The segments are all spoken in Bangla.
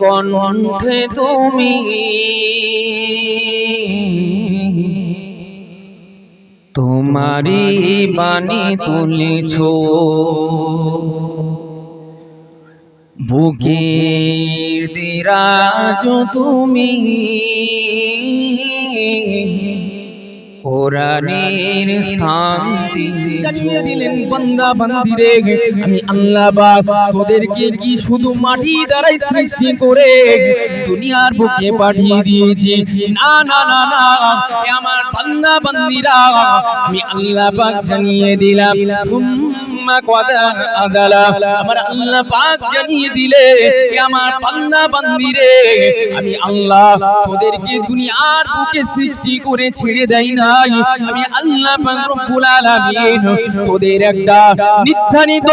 কণ্ঠে তুমি? তোমারি বাণী তুলেছ। বুকের দিরাজ তুমি। কোরআনের স্থান জানিয়ে দিলেন বান্দা বান্দিরে, আমি আল্লাহ পাক তোদেরকে কি শুধু মাটি দ্বারাই সৃষ্টি করে দুনিয়ার বুকে পাঠিয়ে দিয়েছি? না না না না আমার বান্দা বান্দিরা, আমি আল্লাহ পাক জানিয়ে দিলাম। আমার আল্লাহ পাক জানিয়ে দিলে আমার আমি আল্লাহ তোদেরকে দুনিয়ার বুকে সৃষ্টি করে ছেড়ে দেই নাই। আমি আল্লাহ তোদের একটা নির্ধারিত,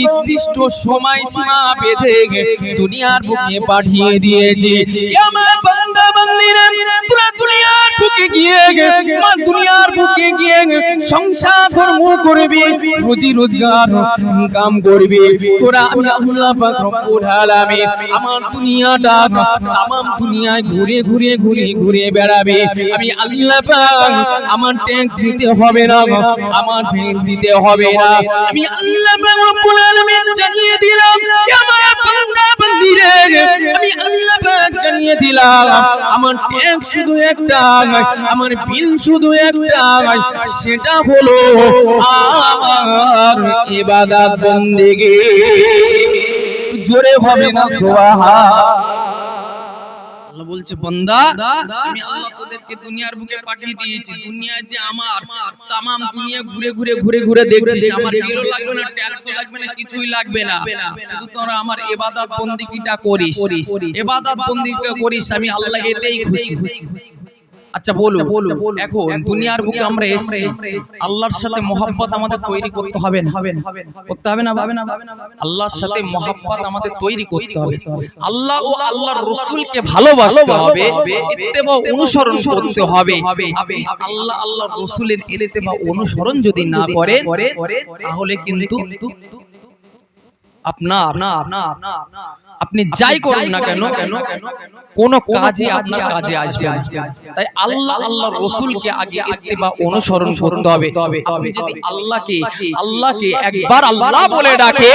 নির্দিষ্ট সময় সীমা বেঁধে দুনিয়ার বুকে পাঠিয়ে দিয়েছি। আমার তোরা দুনিয়ার বুকে গিয়ে মা দুনিয়ার বুকে গিয়ে সংসার ধর্ম করবি, রুজি রোজগার কাম করবি। তোরা আমি আল্লাহ পাক রব্বুল আলামিন আমার দুনিয়াটা, তামাম দুনিয়ায় ঘুরে ঘুরে ঘুরে ঘুরে বেড়াবে। আমি আল্লাহ পাক আমার ট্যাক্স দিতে হবে না, আমার ফিল দিতে হবে না। আমি আল্লাহ পাক রব্বুল আলামিন জানিয়ে দিলাম আমার বান্দা বান্দিরে আমি আল্লাহ পাক জানিয়ে দিলাম, আমার ট্যাক্স শুধু একটা আমার বিল শুধু একটা সেটা হলো আমার ইবাদত বন্দেগী। জোরে হবে না সোহা আল্লাহ বলছে, বান্দা, আমি আল্লাহ তোদেরকে দুনিয়ার বুকে পাঠিয়ে দিয়েছি। দুনিয়া যে আমার तमाम দুনিয়া ঘুরে ঘুরে ঘুরে ঘুরে দেখছিস, আমার বিলও লাগবে না ট্যাক্স লাগবে না, কিছুই লাগবে না। শুধু তোরা আমার ইবাদত বন্দিকিটা করিস। ইবাদত বন্দিকা করিস, আমি আল্লাহ এতেই খুশি। আচ্ছা বলো এখন দুনিয়ার বুকে আমরা এসেছি। আল্লাহর সাথে মোহাব্বত আমাদের তৈরি করতে হবে না। করতে হবে না। ভাবে না আল্লাহর সাথে মোহাব্বত আমাদের তৈরি করতে হবে। আল্লাহ ও আল্লাহর রসুলকে ভালোবাসতে হবে। ইত্তেবা অনুসরণ করতে হবে। আপনি আল্লাহ আল্লাহর রসুলের ইত্তেবা অনুসরণ যদি না করেন তাহলে কিন্তু আপনার আপনি যাই করুন না কেন কোন কাজে আপনার কাজে আসবে না। তাই আল্লাহ আল্লাহ রসুলকে আগে ইত্তেবা অনুসরণ করতে হবে। আপনি যদি আল্লাহকে আল্লাহকে একবার আল্লাহ বলে ডাকে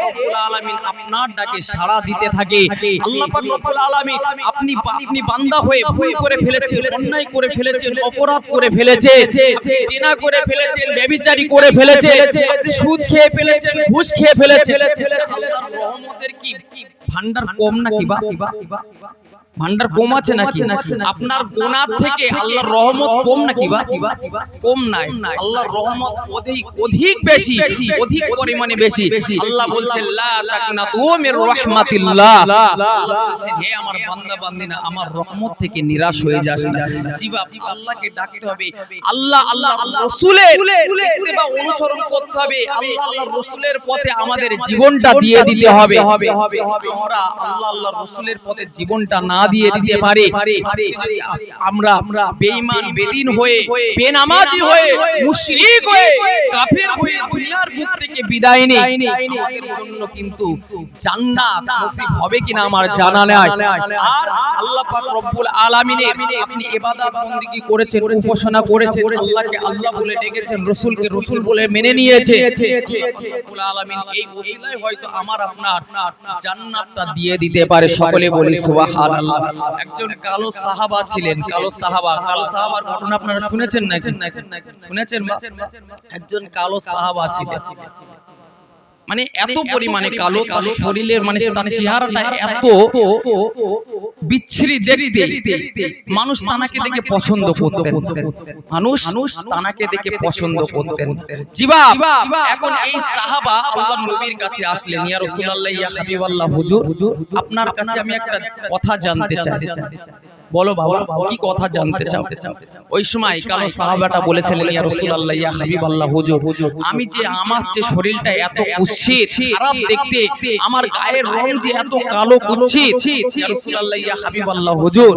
রব্বুল আলামিন আপনার ডাকে সাড়া দিতে থাকে। আল্লাহ পাক রব্বুল আলামিন আপনি আপনি বান্দা হয়ে ভুল করে ফেলেছেন অন্যায় করে ফেলেছেন অপরাধ করে ফেলেছে আপনি জিনা করে ফেলেছেন ব্যভিচারী করে ফেলেছে আপনি সুদ খেয়ে ফেলেছেন ঘুষ খেয়ে ফেলেছেন। আল্লাহর রহমতের কি ভান্ডার কম নাকি বা ভান্ডার কম আছে নাকি? আপনার গোনার থেকে আল্লাহর রহমত কম নাকি বা? কম নাই। আল্লাহর রহমত অধিক অধিক বেশি অধিক পরিমাণে বেশি। আল্লাহ বলছেন লা তাকনাতু মির রাহমাতিল্লাহ। আল্লাহ বলছেন হে আমার বান্দা বান্দিনা আমার রহমত থেকে নিরাশ হয়ে যাস না। জিবা আল্লাহকে ডাকতে হবে। আল্লাহ আল্লাহ রাসূলের ইত্তেবা অনুসরণ করতে হবে। আল্লাহ আল্লাহর রাসূলের পথে আমাদের জীবনটা দিয়ে দিতে হবে। আমরা আল্লাহ আল্লাহর রাসূলের পথে জীবনটা না দিয়ে দিতে পারে। আমরা বেঈমান বেদিন হয়ে বেনামাজি হয়ে মুশরিক হয়ে কাফের হয়ে দুনিয়ার বুক থেকে বিদায় নেই। আমাদের জন্য কিন্তু জান্নাত নসিব হবে কিনা আমার জানা নাই। আর আল্লাহ পাক রব্বুল আলামিনের আপনি ইবাদত বন্দেগী করেছেন উপাসনা করেছেন আল্লাহকে আল্লাহ বলে ডেকেছেন রাসূলকে রাসূল বলে মেনে নিয়েছে। রব্বুল আলামিন এই ওসিলায় হয়তো আমার আপনার জান্নাতটা দিয়ে দিতে পারে। সকলে বলি সুবহানাল্লাহ। একজন কালো সাহাবা ছিলেন, কালো সাহাবা। কালো সাহাবার ঘটনা আপনারা শুনেছেন না শুনেছেন একজন কালো সাহাবা ছিলেন। মানে এত পরিমাণে কালো তার শরীরের মানে তার চেহারাটা এত বিচ্ছিরি দেখতে। মানুষ তানাকে দেখে পছন্দ করতেন। মানুষ তানাকে দেখে পছন্দ করতেন। জিবা এখন এই সাহাবা আল্লাহ নবীর কাছে আসলেন। ইয়া রাসূলুল্লাহ ইয়া হাবিবাল্লাহ হুজুর আপনার কাছে আমি একটা কথা জানতে চাই। বলো বাবা কি কথা জানতে চাও? ওই সময় কালো সাহাবাটা বলেছিলেন ইয়া রাসূলুল্লাহ ইয়া হাবিবাল্লাহ হুজুর। আমি যে আমার যে শরীরটা এত কুৎসিত খারাপ দেখতে আমার গায়ের রং যে এত কালো কুৎসিত ইয়া রাসূলুল্লাহ ইয়া হাবিবাল্লাহ হুজুর।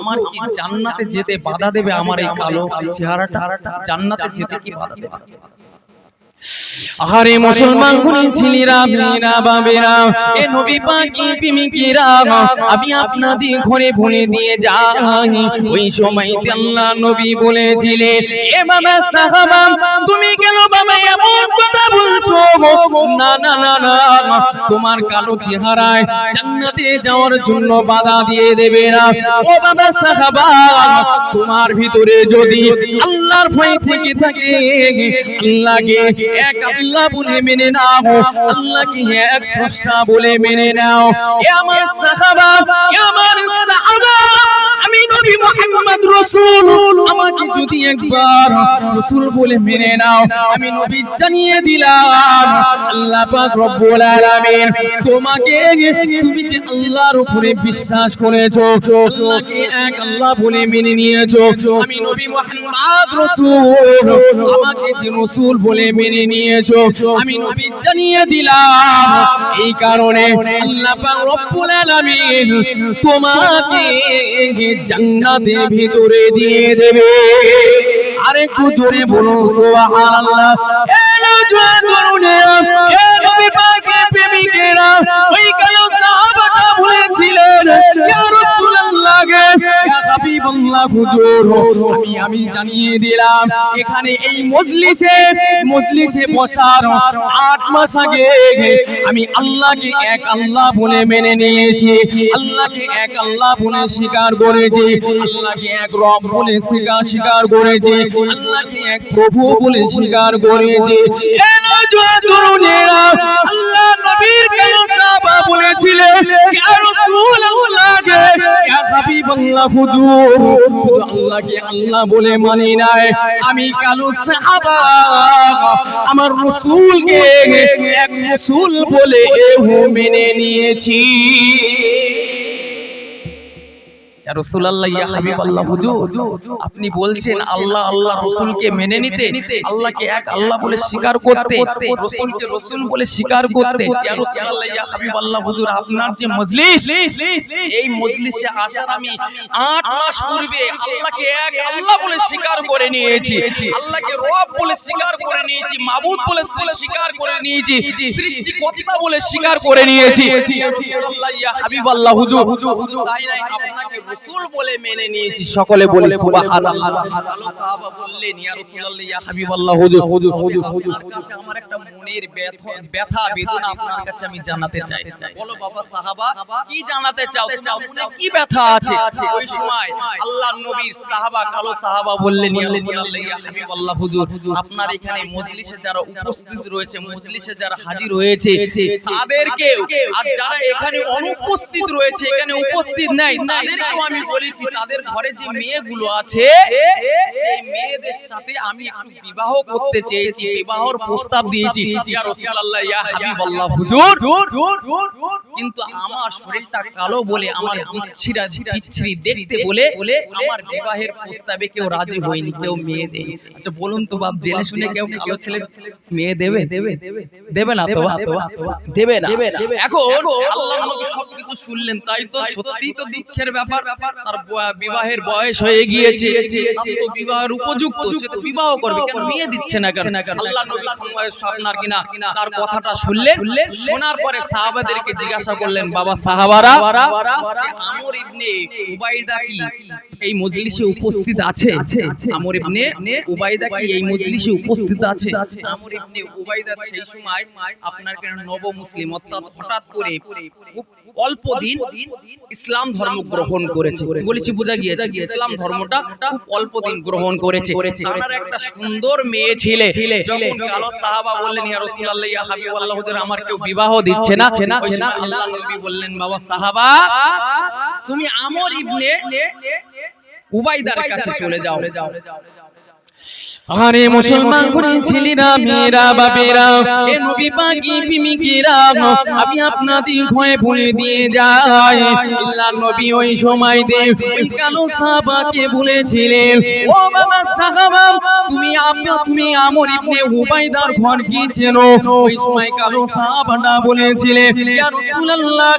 আমার কি জান্নাতে যেতে বাধা দেবে আমার এই কালো চেহারাটা? জান্নাতে যেতে কি বাধা দেবে? আরে মুসলমান ছিলিরা মেয়েরা বাবেরা। এ নবী পাকি প্রেমিকেরা আমি আপনাদের ঘরে বলে দিয়ে যাই। ওই সময়তে আল্লাহ নবী বলেছিলেন এ বাবা সাহাবা তুমি কেন বাবা এমন কথা বলছো? না না না না তোমার কালো চেহারায় জান্নাতে যাওয়ার জন্য বাধা দিয়ে দেবে না। ও বাবা সাহাবা তোমার ভিতরে যদি আল্লাহর ভয় থেকে থাকে আল্লাহকে এক আল্লাহ বলে মেনে নাও আল্লাহকে এক স্রষ্টা বলে মেনে নাও। এ আমার সাহাবা, এ আমার সাহাবা, আমি নবী মুহাম্মদ রাসূল। আমাকে যদি একবার রাসূল বলে মেনে নাও, আমি নবী জানিয়ে দিলাম, আল্লাহ পাক রব্বুল আলামিন, তোমাকে তুমি যে আল্লাহর উপরে বিশ্বাস করেছ, আল্লাহকে এক আল্লাহ বলে মেনে নিয়েছো, আমি নবী মুহাম্মদ রাসূল। আমাকে যে রাসূল বলে মেনে নিয়েছো, আমি নবী জানিয়ে দিলাম। এই কারণে আল্লাহ রব্বুল আলামিন তোমাকে জান্নাতের ভিতরে দিয়ে দেবে। আরেকটু জোরে বলুন, সুবহানাল্লাহ। এ নবী পাকের প্রেমিকেরা, ওই কালো সাহাবাটা বলেছিলেন ইয়া রাসূলুল্লাহ, ইয়া হাবিবাল্লাহ, হুজুর, আমি আমি জানিয়ে দিলাম, এখানে এই মজলিসে মজলিসে বসার মাস আগে আমি আল্লাহকে এক আল্লাহ বলে মেনে নিয়েছি, আল্লাহকে এক আল্লাহ বলে স্বীকার করেছি, আল্লাহকে এক রব বলে স্বীকার স্বীকার করেছি, আল্লাহকে এক প্রভু বলে স্বীকার করেছি। আল্লাহ নবীর কেন সাহাবা বলেছিলেন, ইয়া রাসূলুল্লাহ গে ইয়া হাবিবাল্লাহ হুজুর, শুধু আল্লাহকে আল্লাহ বলে মানি নাই। আমি কালো সাহাবা, আমার রসুলকে এক রসুল বলে মেনে নিয়েছি। রাসূলুল্লাহ ইয়া হাবিবাল্লাহ হুজুর আপনি বলছেন আল্লাহ আল্লাহ রাসূলকে মেনে নিতে আল্লাহকে এক আল্লাহ বলে স্বীকার করতে রাসূলকে রাসূল বলে স্বীকার করতে। ইয়া রাসূলুল্লাহ ইয়া হাবিবাল্লাহ হুজুর আপনার যে মজলিস এই মজলিসে আসার আমি 8 মাস পূর্বে আল্লাহকে এক আল্লাহ বলে স্বীকার করে নিয়েছি। আল্লাহকে রব বলে স্বীকার করে নিয়েছি মাবুদ বলে স্বীকার করে নিয়েছি সৃষ্টিকর্তা বলে স্বীকার করে নিয়েছি। ইয়া রাসূলুল্লাহ ইয়া হাবিবাল্লাহ হুজুর শুধু তাই নাই আপনাকে রাসূল বলে মেনে নিয়েছি। সকলে বলে সুবহানাল্লাহ। আলো সাহাবা বললেন ইয়া রাসূলুল্লাহ ইয়া হাবিবাল্লাহ হুজুর হুজুর হুজুর আপনার কাছে আমার একটা মনের ব্যথা ব্যথা বেদনা আপনার কাছে আমি জানাতে চাই। বলো বাবা সাহাবা কি জানাতে চাও? তোমার মনে কি ব্যথা আছে? ওই সময় আল্লাহর নবীর সাহাবা কালো সাহাবা বললেন ইয়া রাসূলুল্লাহ ইয়া হাবিবাল্লাহ হুজুর আপনার এখানে মজলিসে যারা উপস্থিত রয়েছে মজলিসে যারা হাজির হয়েছে তাদেরকে আর যারা এখানে অনুপস্থিত রয়েছে এখানে উপস্থিত নাই তাদেরকেও আমি বলেছি তাদের ঘরে যে মেয়েগুলো আছে সেই মেয়েদের সাথে আমি একটু বিবাহ করতে চেয়েছি বিবাহর প্রস্তাব দিয়েছি। ইয়া রাসূলুল্লাহ ইয়া হাবিবাল্লাহ হুজুর। কিন্তু আমার শরীরটা কালো বলে আমার বিচ্ছিরা বিচ্ছিরি দেখতে বলে আমার বিবাহের প্রস্তাবে কেউ রাজি হয়নি কেউ মেয়ে দেয় আচ্ছা বলুন তো বাপ জেনে শুনে কেউ কালো ছেলে মেয়ে দেবে? দেবে দেবে না তো বাপ? দেবে না। এখন আল্লাহর নবী সবকিছু শুনলেন তাই তো সত্যিই তো দুঃখের ব্যাপার। তার বিবাহের বয়স হয়ে গিয়েছে। তো বিবাহের উপযুক্ত সে তো বিবাহ করবে। কেন বিয়ে দিচ্ছে না কেন? আল্লাহ নবী আপনার কিনা তার কথাটা শুনলেন শোনার পরে সাহাবাদেরকে জিজ্ঞাসা করলেন বাবা সাহাবারা আমর ইবনে উবাইদা কি? এই মজলিসে উপস্থিত আছে? আমর ইবনে উবাইদা কি এই মজলিসে উপস্থিত আছে? আমর ইবনে উবাইদা সেই সময় আপনার কেন নব মুসলিম অর্থাৎ হঠাৎ করে অল্প দিন ইসলাম ধর্ম গ্রহণ করেছে। বলেছি বোঝা গিয়েছে ইসলাম ধর্মটা খুব অল্প দিন গ্রহণ করেছে। তার একটা সুন্দর মেয়ে ছিলে। যখন কালো সাহাবা বললেন ইয়া রাসূলুল্লাহ ইয়া হাবিবাল্লাহ হুজুর আমার কেউ বিবাহ দিচ্ছে না। ওই সময় আল্লাহ নবী বললেন বাবা সাহাবা তুমি আমর ইবনে উবাইদার কাছে চলে যাও। আরে মুসলমান ঘরে ছেলেরা মেয়েরা বাপেরা এ নবী পাকি প্রেমিকেরা আমি আপনাদের ঘরে বলে দিয়ে যাই। আল্লাহ নবী ওই সময় দে। ওই কালো সাহাবাকে বলেছিলেন ও বাবা সাহাবা তুমি আপনি তুমি আমর ইবনে উবাইদার ঘর কি চেনো ওই সময় কালো সাহাবাটা বলেছিলেন ইয়া রাসূলুল্লাহ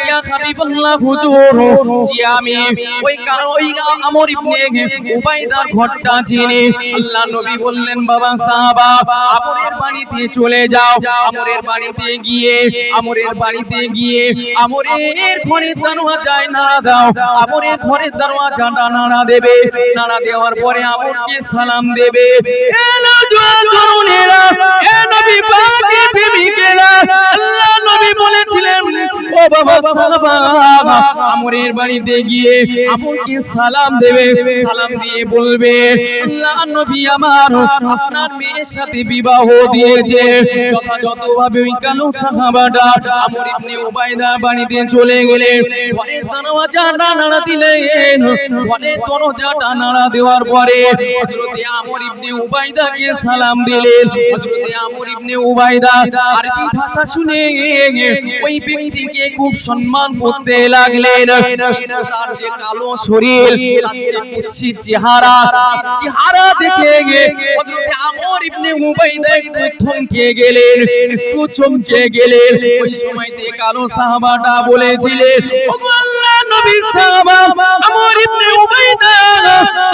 ইয়া হাবিবাল্লাহ হুজুর জি আমি ওই কা- ওই আমর ইবনে উবাইদার ঘরটা চিনি আল্লাহ নবী বললেন বাবা সাহাবা আমরের বাড়িতে চলে যাও আমরের বাড়িতে গিয়ে আমরের বাড়িতে গিয়ে আমরের ঘরের দরওয়াজায় নাড়া দাও আমরের ঘরের দরওয়াজাটা নাড়া দেবে নাড়া দেওয়ার পরে আমরকে সালাম দেবে এ নওজোয়ান তরুণেরা এ নবী পাকের প্রেমিকেরা বাবা সাহাবা আমরের বাড়িতে গিয়ে আমরকে সালাম দেবে। সালাম দিয়ে বলবে আমার, আপনার মেয়ের সাথে বিবাহ দিয়েছে। যথাযথভাবে ওই কালো সাহাবাটা আমর ইবনে উবাইদা বাড়িতে চলে গেলেন ঘরের দরওয়াজাটা নাড়া দিলেন। ঘরের দরজাটা নাড়া দেওয়ার পরে হযরতে আমর ইবনে উবাইদাকে সালাম দিলেন। হযরতে আমর ইবনে উবাইদা আরবি ভাষা শুনে ওই ব্যক্তিকে খুব সম্মান করতে লাগলেন। তার যে কালো শরীর, তার চেহারা চেহারা দেখে হযরতে আমর ইবনে উবাইদা একটু থমকে গেলেন, একটু চমকে গেলেন। ওই সময়তে কালো সাহাবাটা বলেছিলেন, ওগো নবী সাহাবা ইবনে উবাইদা,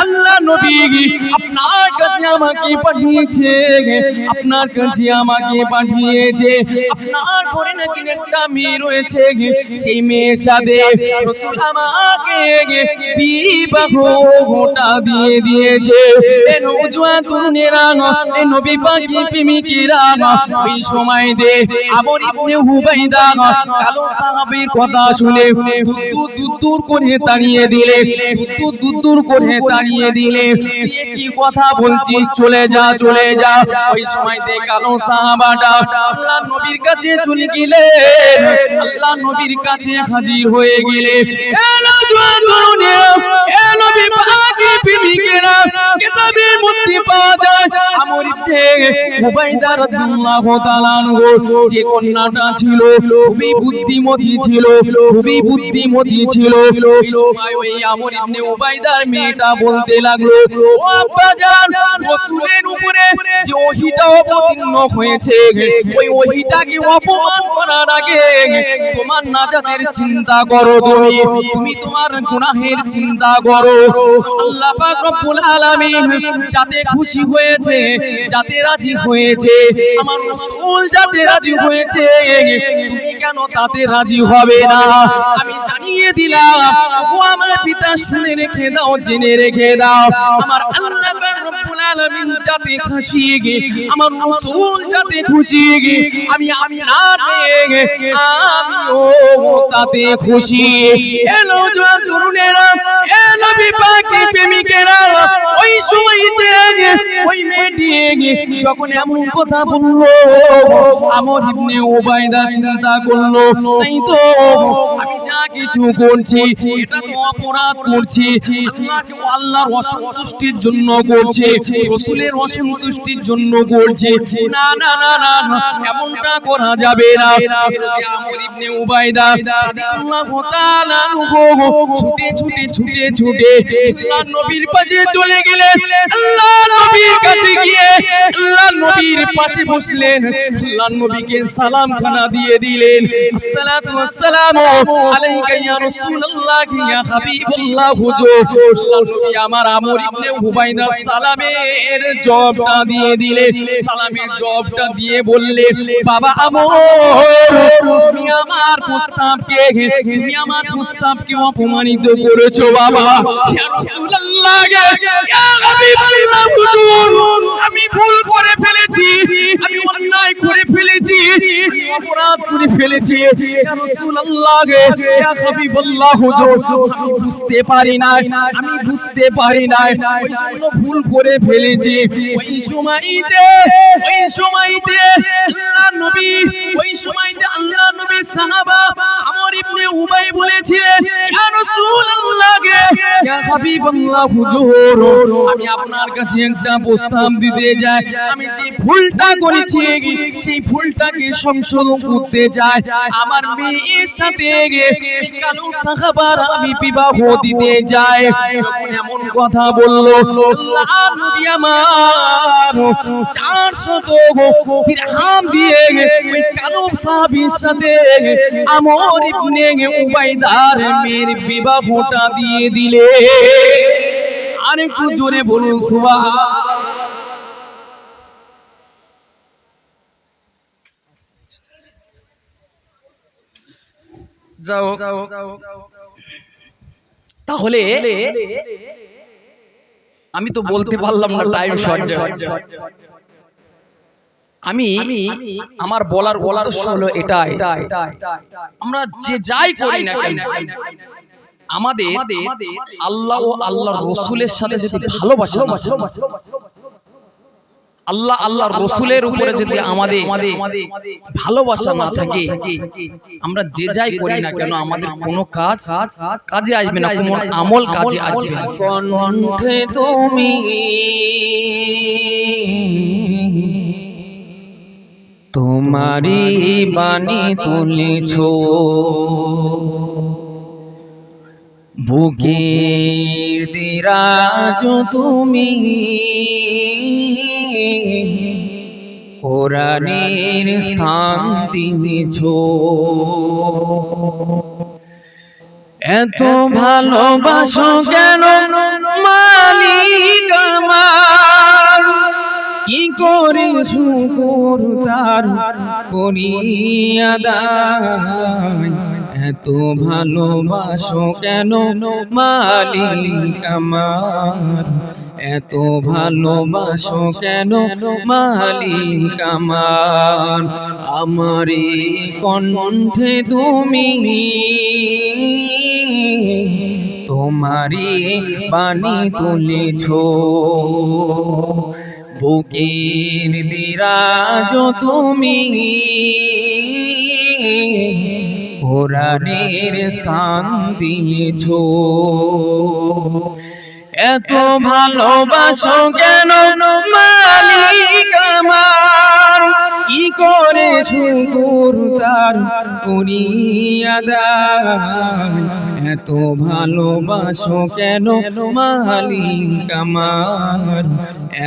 আল্লাহ নবী আপনার কাছে আমাকে পাঠিয়েছে, আপনার কাছে আমাকে পাঠিয়েছে, আপনার ঘরে নাকি একটা মেয়ে রয়েছে, সেই মেয়ের সাথে রসুল আমাকে বিবাহ গোটা দিয়ে দিয়েছে। এ নৌজোয়া তুনেরা এ নবী পাকি প্রেমিকেরা ওই সময় দে আমর ইবনে হুবাইদা কালো সাহাবীর কথা শুনে দুদুর দুদুর করে তাড়িয়ে দিলে দুদুর দুদুর করে তাড়িয়ে দিলে। কি কথা বলছিস? চলে যা চলে যা। ওই কালো সাহাবাটা আল্লাহ নবীর কাছে চলে গেলেন। আল্লাহ নবীর কাছে হাজির হয়ে গেলে। যে কন্যাটা ছিল, খুবই বুদ্ধিমতী ছিল, খুবই বুদ্ধিমতী ছিল। এই ইসমাইল আমর ইবনে উবাইদার মেয়েটা বলতে লাগল ও আব্বা অবতীর্ণ হয়েছে। ওই অপমান আগে তোমার নাজাতের চিন্তা করো তুমি। তুমি তোমার গুনাহের চিন্তা করো। আল্লাহ পাক রব্বুল আলামিন যাতে খুশি হয়েছে, যাতে রাজি হয়েছে, আমার রাসূল যাতে রাজি হয়েছে, তুমি কেন তাতে রাজি হবে না? আমি জানিয়ে দিলাম, ও আমার পিতা শুনে রেখে দাও, জেনে রেখে দাও। আমার আল্লাহ রব্বুল আলামিন যাতে খুশি আমার রাসূল যাতে খুশি আমি আপনার মেয়ে আমিও তাতে খুশি। এলো জোয়ান তরুণেরা এ নবী প্রেমিকেরা, ওই সময়তে ওই মেয়েটি যখন এমন কথা বলল, আমর ইবনে চিন্তা করল, তাই তো আমি যা কিছু করছি, এটা তো অপরাধ করছি, আল্লাহকে আল্লাহর অসন্তুষ্টির জন্য করছি রসুলের অসন্তুষ্টির জন্য করছি না না না না এমনটা করা যাবে না আমর ইবনে উবাইদা রাদিয়াল্লাহু তাআলা ছুটে ছুটে ছুটে ছুটে আল্লাহ নবীর পাশে চলে গেলেন আল্লাহ নবীর কাছে গিয়ে আল্লাহ নবীর পাশে বসলেন আল্লাহ নবীকে সালাম খানা দিয়ে দিলেন আসসালাতু ওয়াসসালামু আলাইকা ইয়া রাসূলুল্লাহ ইয়া হাবিবাল্লাহ হুজুর আল্লাহ নবী আমার আমর ইবনে হুবাইদা সালামের জবাবটা দিয়ে দিলেন সালামের জবাবটা দিয়ে বললেন বাবা আমর, তুমি আমার প্রস্তাবকে, তুমি আমার প্রস্তাবকে অপমানিত করেছ, বাবা। আমি ভুল করে ফেলেছি, আমি অন্যায় করে ফেলেছি অপরাধ করে ফেলেছি। আমি বুঝতে পারি না আমি বুঝতে পারি না ভুল করে ওই সময়তে ওই সময়তে আল্লাহ নবী, ওই সময়তে আল্লাহ নবী সাহাবা আমর ইবনে উবাই বলেছিলেন, ইয়া রাসূলুল্লাহ ইয়া হাবিবাল্লাহ হুজুর আমি আপনার কাছে একটা প্রস্তাব দিতে যাই আমি যে ভুলটা করেছি, সেই ভুলটাকে সংশোধন করতে চাই। আমার মেয়ের সাথে এই কালো সাহাবার আমি বিবাহ দিতে যাই যখন এমন কথা বলল, আল্লাহ নবী নবী আমার চারশো দিরহাম দিয়ে উবাইদার মেয়ের বিবাহটা দিয়ে দিলে। আর জোরে বলুন সুবাহ তাহলে আমি তো বলতে পারলাম না টাইম শর্ট আমি আমার বলার উদ্দেশ্য হলো এটা আমরা যে যাই করি না কেন আমাদের আল্লাহ ও আল্লাহ রসুলের সাথে যদি ভালোবাসা থাকে, আল্লাহ রসুলের উপরে যদি আমাদের ভালোবাসা না থাকে আমরা যে যাই করি না কেন আমাদের কোনো কাজ কাজে আসবে না কোনো আমল কাজে আসবে না। কণ্ঠে তুমি তোমারি বাণী তুলেছ বুকের দিরাজ তুমি কোরআনের স্থান দিয়েছ। এত ভালোবাসো কেন মালিক আমার? কি করে শুকুর তার করিয়া দায় এত ভালোবাসো কেন? মালিক আমার। এত ভালোবাসো কেন? মালিক আমার। আমারে কণ্ঠে তুমি। তোমারি বাণী তুলেছ। বুকের দিরাজ তুমি। কোরআনের স্থান দিয়েছ। এত ভালোবাসো কেন মালিক আমার? কি করে শুকুর তার করিয়া দায় এত ভালোবাসো কেন মালিক আমার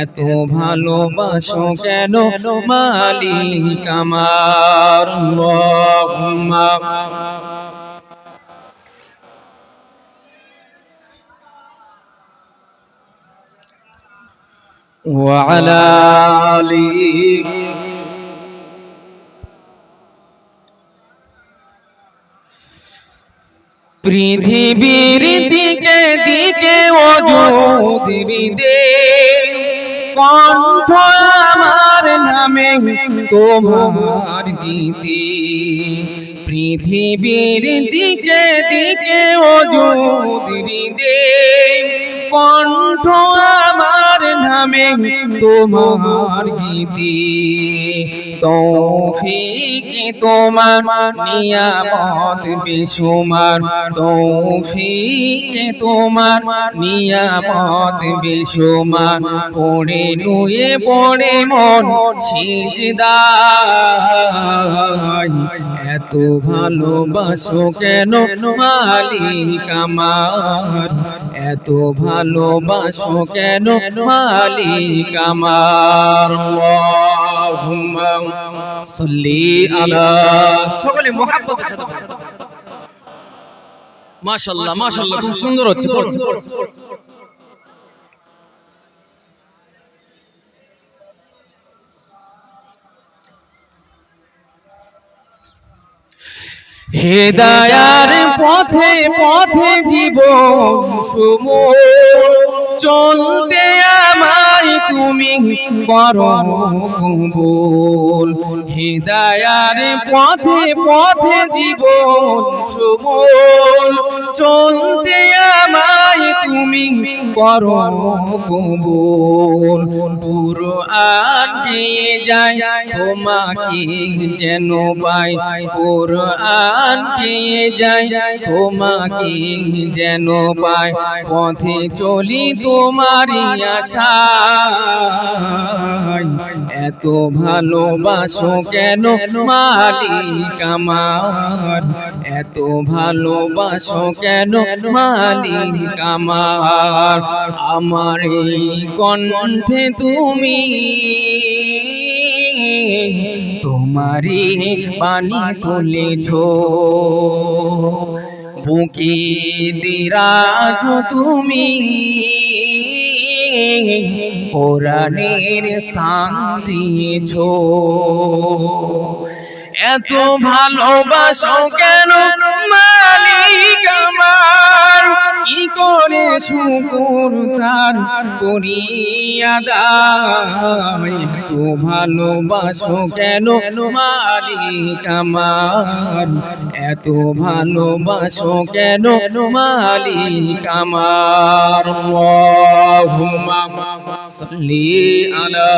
এত ভালোবাসো কেন মালিক আমার আল্লাহুম্মা وعلى آله পৃথিবীর দিকে দিকে অযোধিবিদে কণ্ঠ আমার নামে তোমার গীতি। পৃথিবীর দিকে দিকে অযোধিদে কণ্ঠ আমার নামে তোমার গীতি। তৌফিক তোমার, নিয়ামত বেসুমার তৌফিক তোমার, নিয়ামত বেসুমার পড়ে নুয়ে পড়ে মন সিজদায়। এত ভালোবাসো কেন? মালিক আমার। এত ভালোবাসো কেন? মালিক আমার। সাল্লি আলা সকলে মহাব্বতের সাথে মাশাল্লাহ মাশাল্লাহ খুব সুন্দর হচ্ছে হেদায়ার পথে পথে জীবন সুমো চলতে তুমি কবুল হেদায়ার পথে পথে জীবন সুমোল চলতে আমায় তুমি কবুল পুরো আগে যায়, তোমাকে যেন পাই। পুরো আগে যায়, তোমাকে যেন পাই। পথে চলি তোমারই আশায় এত ভালোবাসো কেন? মালিক আমার এত ভালোবাসো কেন? মালিক আমার আমার কণ্ঠে তুমি তোমারি পানি তুলেছ। বুকে দিরাজ তুমি কোরআনের স্থান দিয়েছ। এত ভালোবাসো কেন মালিক আমার? করে শুকুর তার করিয়াদায় তো ভালোবাসো কেন মালিক আমার? এত ভালোবাসো কেন মালিক আমার? সাল্লি আলা